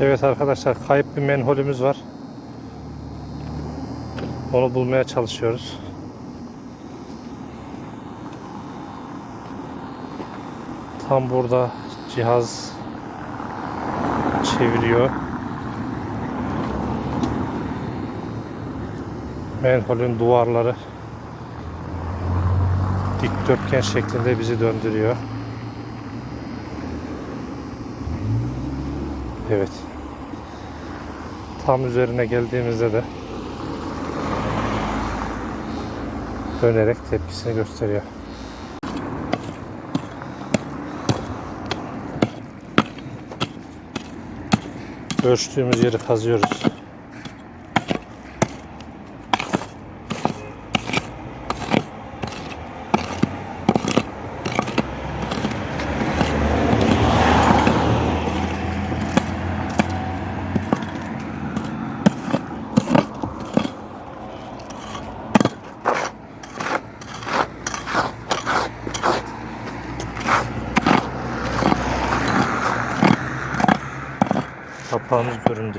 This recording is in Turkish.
Evet arkadaşlar kayıp bir menholümüz var. Onu bulmaya çalışıyoruz. Tam burada cihaz çeviriyor. Menholün duvarları dikdörtgen şeklinde bizi döndürüyor. Evet. Tam üzerine geldiğimizde de dönerek tepkisini gösteriyor. Ölçtüğümüz yeri kazıyoruz. Kapağımız göründü.